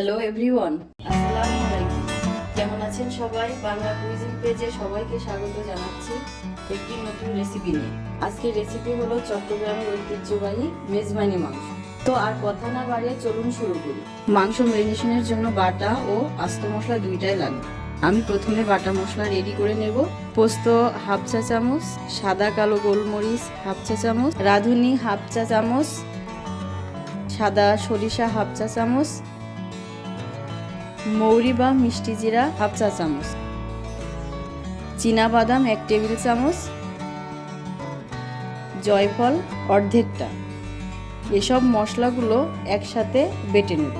Hello everyone আসসালামু আলাইকুম। কেমন আছেন সবাই? বাংলা কুইজিন পেজে সবাইকে স্বাগত জানাচ্ছি একটি নতুন রেসিপি নিয়ে। আজকের রেসিপি হলো চট্টগ্রামের ঐতিহ্যবাহী মেজবানি মাংস। তো আর কথা না বাড়িয়ে চলুন শুরু করি। মাংস ম্যারিনেশনের জন্য বাটা ও আস্ত মশলা দুইটাই লাগবে। আমি প্রথমে বাটা মশলা রেডি করে নেব। পোস্ত হাফ চা চামচ, সাদা কালো গোলমরিচ হাফ চা চামচ, রাঁধুনি হাফ চা চামচ, সাদা সরিষা হাফ চা চামচ মৌরি বা মিষ্টি জিরা হাফ চা চামচ। বাদাম এক টেবিল চামচ। জয়ফল অর্ধেকটা। এসব মশলাগুলো একসাথে বেটে নেব।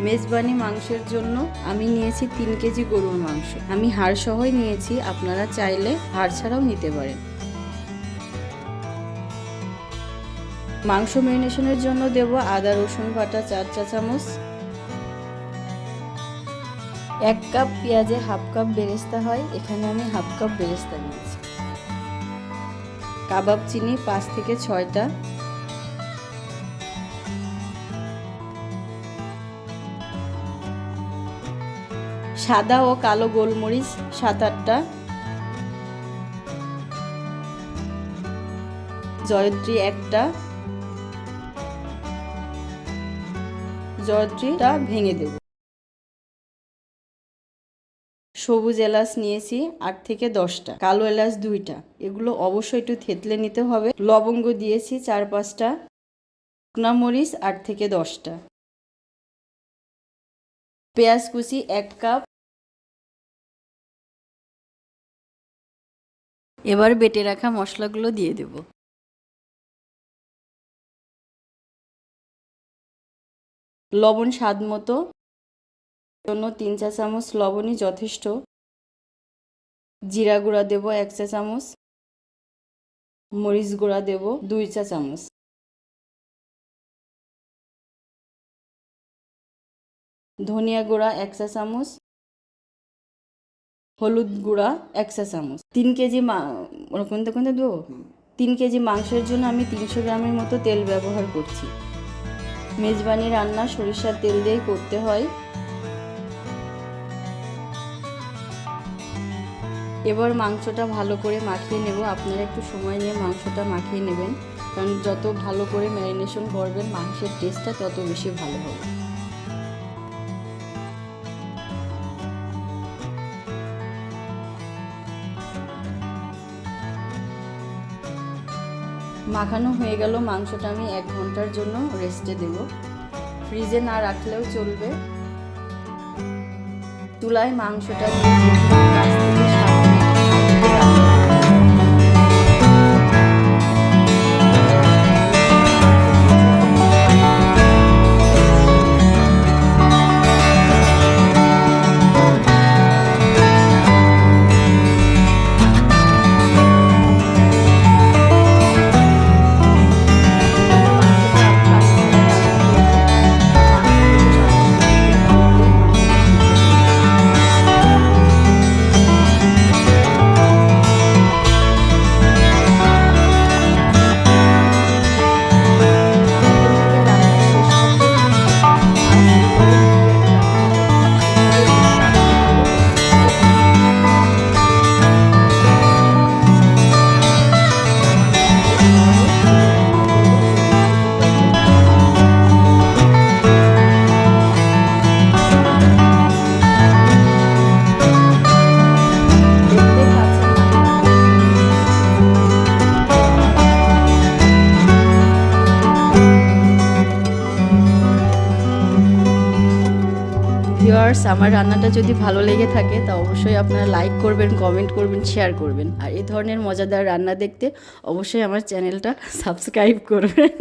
মেজবানি মাংসের জন্য আমি নিয়েছি তিন কেজি গরুর মাংস। আমি হাড় সহই নিয়েছি, আপনারা চাইলে হাড় ছাড়াও নিতে পারেন। মাংস ম্যারিনেশনের জন্য দেব আদা, রসুন বাটা, চার চা চামচ। এক কাপ পেঁয়াজে হাফ কাপ বেরেস্তা হয়, এখানে আমি হাফ কাপ বেরেস্তা নিয়েছি কাবাব চিনি পাঁচ থেকে ছয়টা। সাদা ও কালো গোলমরিচ সাত আটটা। জয়ত্রী একটা। জয়ত্রীটা ভেঙে দেব। সবুজ এলাচ নিয়েছি আট থেকে দশটা, কালো এলাচ দুইটা। এগুলো অবশ্যই একটু থেতলে নিতে হবে। লবঙ্গ দিয়েছি চার পাঁচটা, শুকনা মরিচ আট থেকে দশটা। পেঁয়াজ কুচি এক কাপ। এবার বেটে রাখা মশলাগুলো দিয়ে দেব। লবণ স্বাদ মতো। জন্য তিন চা চামচ লবণই যথেষ্ট। জিরা গুঁড়া দেব এক চা চামচ। মরিচ গুঁড়া দেব দুই চা চামচ। ধনিয়া গুঁড়া এক চা চামচ। হলুদ গুঁড়া এক চা চামচ। তিন কেজি মা ওরকম তখন দেবো? তিন কেজি মাংসের জন্য আমি তিনশো গ্রামের মতো তেল ব্যবহার করছি। মেজবানি রান্না সরিষার তেল দিয়েই করতে হয়। এবার মাংসটা ভালো করে মাখিয়ে নেব। আপনারা একটু সময় নিয়ে মাংসটা মাখিয়ে নেবেন। কারণ যত ভালো করে ম্যারিনেশন করবেন, মাংসের টেস্টটা তত বেশি ভালো হবে। মাখানো হয়ে গেল মাংসটা আমি এক ঘণ্টার জন্য রেস্টে দেব। ফ্রিজে না রাখলেও চলবে। তুলায় মাংসটা ভিউয়ার্স আমার রান্নাটা যদি ভালো লেগে থাকে, তা অবশ্যই আপনারা লাইক করবেন কমেন্ট করবেন শেয়ার করবেন। আর এই ধরনের মজাদার রান্না দেখতে অবশ্যই আমার চ্যানেলটা সাবস্ক্রাইব করবেন।